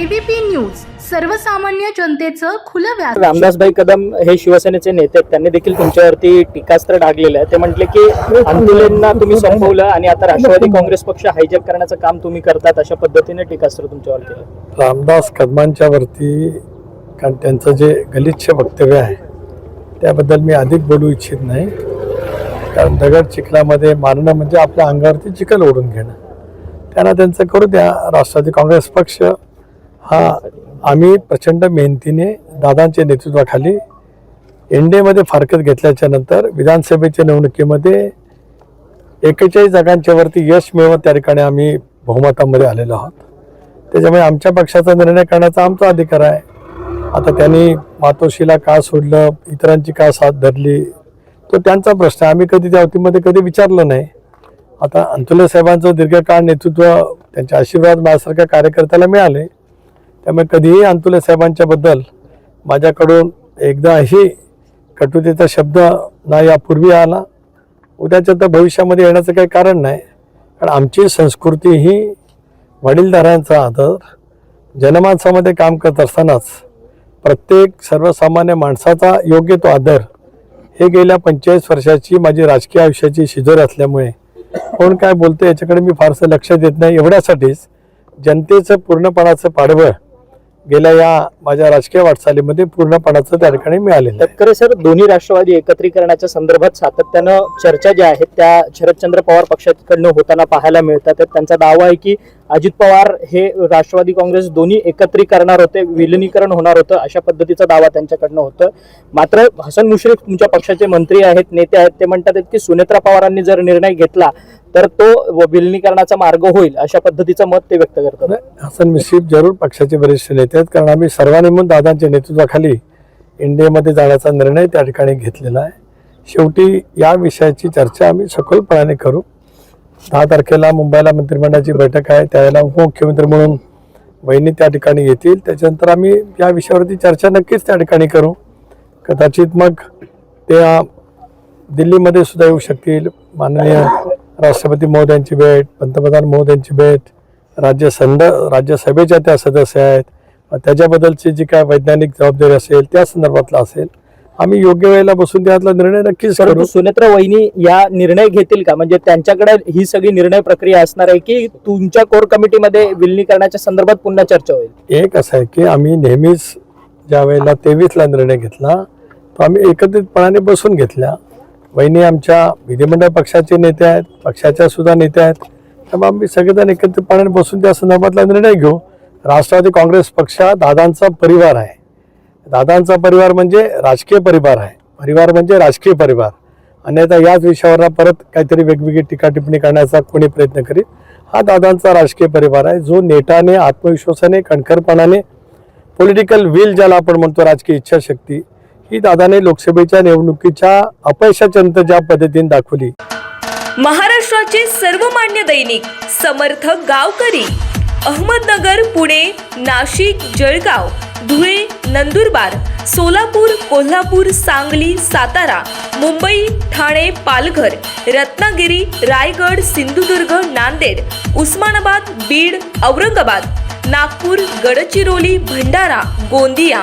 ABP news सर्वसामान्य जनतेचं खुलं व्यास रामदासभाई कदम हे शिवसेनेचे नेते आहेत. त्यांनी देखील तुमच्यावरती टीकास्त्र डागलेलं आहे. ते म्हटले की आंदोलनांना तुम्ही संपवलं आणि आता राष्ट्रवादी काँग्रेस पक्ष हायजॅक करण्याचं काम तुम्ही करतात अशा पद्धतीने टीकास्त्र तुमच्यावर केलं. रामदास कदमांच्या वरती कारण त्यांचं जे गलिच्छ वक्तव्य आहे त्याबद्दल मी अधिक बोलू इच्छित नाही. कारण दगड चिखलामध्ये मारणं म्हणजे आपल्या अंगावरती चिखल ओढून घेणं. त्यांना त्यांचं करू द्या. राष्ट्रवादी काँग्रेस पक्ष हा आम्ही प्रचंड मेहनतीने दादांच्या नेतृत्वाखाली एनडीएमध्ये फारकत घेतल्याच्या नंतर विधानसभेच्या निवडणुकीमध्ये एकेचाळीस जागांच्या वरती यश मिळवत त्या ठिकाणी आम्ही बहुमतामध्ये आलेलो आहोत. त्याच्यामुळे आमच्या पक्षाचा निर्णय करण्याचा आमचा अधिकार आहे. आता त्यांनी मातोश्रीला का सोडलं इतरांची का साथ धरली तो त्यांचा प्रश्न आहे. आम्ही कधी त्या अवतीमध्ये कधी विचारलं नाही. आता अंतुले साहेबांचं दीर्घकाळ नेतृत्व त्यांचे आशीर्वाद माझ्यासारख्या कार्यकर्त्याला मिळाले. त्यामुळे कधीही अंतुले साहेबांच्याबद्दल माझ्याकडून एकदाही कटुतेचा शब्द ना यापूर्वी आला. उद्याच्या तर भविष्यामध्ये येण्याचं काही कारण नाही. कारण आमची संस्कृती ही वडीलधाऱ्यांचा आदर जनमानसामध्ये काम करत असतानाच प्रत्येक सर्वसामान्य माणसाचा योग्य तो आदर हे गेल्या पंचेचाळीस वर्षाची माझी राजकीय आयुष्याची शिजोर असल्यामुळे कोण काय बोलतं याच्याकडे मी फारसं लक्ष देत नाही. एवढ्यासाठीच जनतेचं पूर्णपणाचं पाडवं गेल्या या माझ्या राजकीय वाटचालीमध्ये पूर्णपणाचं त्या ठिकाणी मिळालेलं आहे. तत्करे सर दोन्ही राष्ट्रवादी एकत्रीकरणाच्या संदर्भात सातत्यानं चर्चा ज्या आहेत त्या शरदचंद्र पवार पक्षाकडनं होताना पाहायला मिळतात. त्यांचा दावा आहे की अजित पवार हे राष्ट्रवादी काँग्रेस दोन्ही एकत्री करणार होते विलिनीकरण होणार होतं अशा पद्धतीचा दावा त्यांच्याकडनं होतं. मात्र हसन मुश्रीफ तुमच्या पक्षाचे मंत्री आहेत नेते आहेत ते म्हणतात की सुनेत्रा पवारांनी जर निर्णय घेतला तर तो विलिनीकरणाचा मार्ग होईल अशा पद्धतीचं मत ते व्यक्त करतात. हसन मुश्रीफ जरूर पक्षाचे वरिष्ठ नेते आहेत कारण आम्ही सर्वांनी म्हणून दादांच्या नेतृत्वाखाली इंडियामध्ये जाण्याचा निर्णय त्या ठिकाणी घेतलेला आहे. शेवटी या विषयाची चर्चा आम्ही सखोलपणाने करू. दहा तारखेला मुंबईला मंत्रिमंडळाची बैठक आहे त्यावेळेला उपमुख्यमंत्री म्हणून वहिनी त्या ठिकाणी येतील. त्याच्यानंतर आम्ही या विषयावरती चर्चा नक्कीच त्या ठिकाणी करू. कदाचित मग त्या दिल्लीमध्ये सुद्धा येऊ शकतील. माननीय राष्ट्रपती महोदयांची भेट पंतप्रधान महोदयांची भेट राज्य संद राज्यसभेच्या त्या सदस्य आहेत. त्याच्याबद्दलची जी काय वैज्ञानिक जबाबदारी असेल त्या संदर्भातला असेल आम्ही योग्य वेळेला बसून त्यातला निर्णय नक्कीच करू. सुनेत्रा वहिनी या निर्णय घेतील का? म्हणजे त्यांच्याकडे ही सगळी निर्णय प्रक्रिया असणार आहे की तुमच्या कोर कमिटीमध्ये विलिनीकरणाच्या संदर्भात पुन्हा चर्चा होईल? एक असं आहे की आम्ही नेहमीच ज्या वेळेला तेवीसला निर्णय घेतला तो आम्ही एकत्रितपणाने बसून घेतला. वहिनी आमच्या विधिमंडळ पक्षाचे नेते आहेत पक्षाच्या सुद्धा नेते आहेत. त्यामुळे आम्ही सगळेजण एकत्रितपणाने बसून त्या संदर्भातला निर्णय घेऊ. राष्ट्रवादी काँग्रेस पक्ष हा दादांचा परिवार आहे. दादांचा परिवार म्हणजे राजकीय परिवार आहे. परिवार म्हणजे राजकीय परिवार. अन्यथा याच विषयावर परत काहीतरी वेगवेगळी टीका टिप्पणी करण्याचा कोणी प्रयत्न करीत हा दादांचा राजकीय परिवार आहे. जो नेटाने आत्मविश्वासाने कणखरपणाने पॉलिटिकल विल ज्याला आपण म्हणतो राजकीय इच्छाशक्ती ही दादाने लोकसभेच्या निवडणुकीच्या अपयशाच्या ज्या पद्धतीने दाखवली. महाराष्ट्राचे सर्वमान्य दैनिक समर्थ गावकरी अहमदनगर पुणे नाशिक जळगाव धुळे नंदुरबार सोलापूर कोल्हापूर सांगली सातारा मुंबई ठाणे पालघर रत्नागिरी रायगड सिंधुदुर्ग नांदेड उस्मानाबाद बीड औरंगाबाद नागपूर गडचिरोली भंडारा गोंदिया